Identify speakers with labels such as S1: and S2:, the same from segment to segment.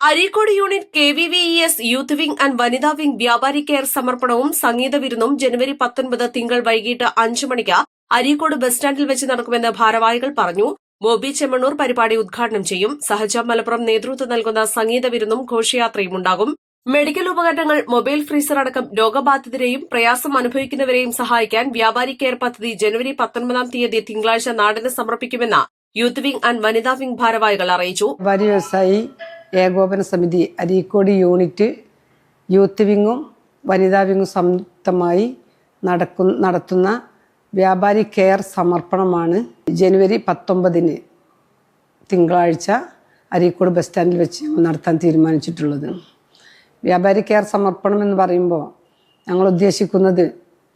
S1: Areekode unit K V V E S youth wing and വനിതാ wing വ്യാപാരി care സമർപ്പണവും സംഗീത വിരുന്നും ജനുവരി പത്തൊൻപത് തിങ്കൾ വൈകിട്ട് അഞ്ചു മണിക്ക് അരീക്കോട് ബസ് സ്റ്റാൻഡിൽ വെച്ച് നടക്കുമെന്ന് ഭാരവാഹികൾ പറഞ്ഞു. ബോബി ചെമ്മണ്ണൂർ പരിപാടി ഉദ്ഘാടനം ചെയ്യും. സഹജ മലപ്പുറം നേതൃത്വം നൽകുന്ന സംഗീത വിരുന്നും ഘോഷയാത്രയും ഉണ്ടാകും. മെഡിക്കൽ ഉപകരണങ്ങൾ മൊബൈൽ ഫ്രീസർ അടക്കം രോഗബാധിതരെയും പ്രയാസം അനുഭവിക്കുന്നവരെയും സഹായിക്കാൻ വ്യാപാരി കെയർ പദ്ധതി ജനുവരി പത്തൊൻപതാം തീയതി തിങ്കളാഴ്ച നാടിന് സമർപ്പിക്കുമെന്ന് യൂത്ത് വിംഗ് ആൻഡ് വനിതാ വിംഗ് ഭാരവാഹികൾ അറിയിച്ചു.
S2: ഏകോപന സമിതി അരീക്കോട് യൂണിറ്റ് യൂത്ത് വിങ്ങും വനിതാ വിങ്ങും സംയുക്തമായി നടക്കു നടത്തുന്ന വ്യാപാരി കെയർ സമർപ്പണമാണ് ജനുവരി പത്തൊമ്പതിന് തിങ്കളാഴ്ച അരീക്കോട് ബസ് സ്റ്റാൻഡിൽ വെച്ച് നടത്താൻ തീരുമാനിച്ചിട്ടുള്ളത്. വ്യാപാരി കെയർ സമർപ്പണം എന്ന് പറയുമ്പോൾ ഞങ്ങൾ ഉദ്ദേശിക്കുന്നത്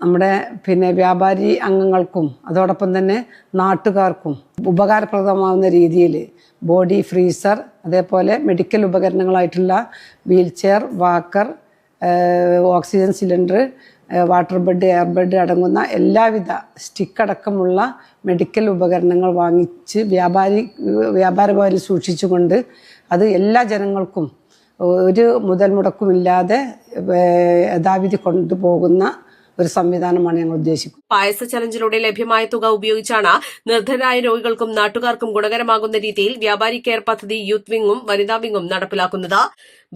S2: നമ്മുടെ പിന്നെ വ്യാപാരി അംഗങ്ങൾക്കും അതോടൊപ്പം തന്നെ നാട്ടുകാർക്കും ഉപകാരപ്രദമാവുന്ന രീതിയിൽ ബോഡി ഫ്രീസർ അതേപോലെ medical ഉപകരണങ്ങളായിട്ടുള്ള wheel chair walker oxygen cylinder water bed air bed അടങ്ങുന്ന എല്ലാവിധ സ്റ്റിക്ക് അടക്കമുള്ള മെഡിക്കൽ ഉപകരണങ്ങൾ വാങ്ങിച്ച് വ്യാപാരി വ്യാപാര ഭവനിൽ സൂക്ഷിച്ചുകൊണ്ട് അത് എല്ലാ ജനങ്ങൾക്കും ഒരു മുതൽ മുടക്കുമില്ലാതെ യഥാവിധി കൊണ്ടുപോകുന്ന ഒരു സംവിധാനമാണ് ഞങ്ങൾ ഉദ്ദേശിക്കുന്നത്.
S1: പായസ ചലഞ്ചിലൂടെ ലഭ്യമായ തുക ഉപയോഗിച്ചാണ് നിർധനരായ രോഗികൾക്കും നാട്ടുകാർക്കും ഗുണകരമാകുന്ന രീതിയിൽ വ്യാപാരി കെയർ പദ്ധതി യൂത്ത് വിംഗും വനിതാ വിംഗും നടപ്പിലാക്കുന്നത്.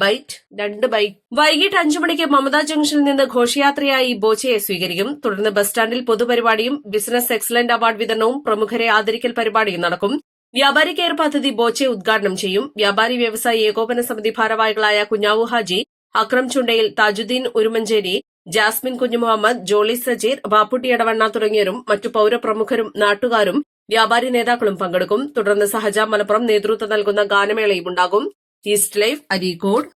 S1: ബൈറ്റ് രണ്ട് ബൈക്ക് വൈകിട്ട് അഞ്ചു മണിക്ക് മമതാ ജംഗ്ഷനിൽ നിന്ന് ഘോഷയാത്രയായി ബോച്ചയെ സ്വീകരിക്കും. തുടർന്ന് ബസ് സ്റ്റാൻഡിൽ പൊതുപരിപാടിയും ബിസിനസ് എക്സലന്റ് അവാർഡ് വിതരണവും പ്രമുഖരെ ആദരിക്കൽ പരിപാടിയും നടക്കും. വ്യാപാരി കെയർ പദ്ധതി ബോച്ചെ ഉദ്ഘാടനം ചെയ്യും. വ്യാപാരി വ്യവസായി ഏകോപന സമിതി ഭാരവാഹികളായ കുഞ്ഞാവു ഹാജി അക്രം ചുണ്ടയിൽ താജുദ്ദീൻ ഉരുമഞ്ചേരി ജാസ്മിൻ കുഞ്ഞുമുഹമ്മദ് ജോളി സജീർ ബാപ്പുട്ടി എടവണ്ണ തുടങ്ങിയവരും മറ്റു പൌരപ്രമുഖരും നാട്ടുകാരും വ്യാപാരി നേതാക്കളും പങ്കെടുക്കും. തുടർന്ന് സഹജ മലപ്പുറം നേതൃത്വം നൽകുന്ന ഗാനമേളയും ഉണ്ടാകും. East life Areekode.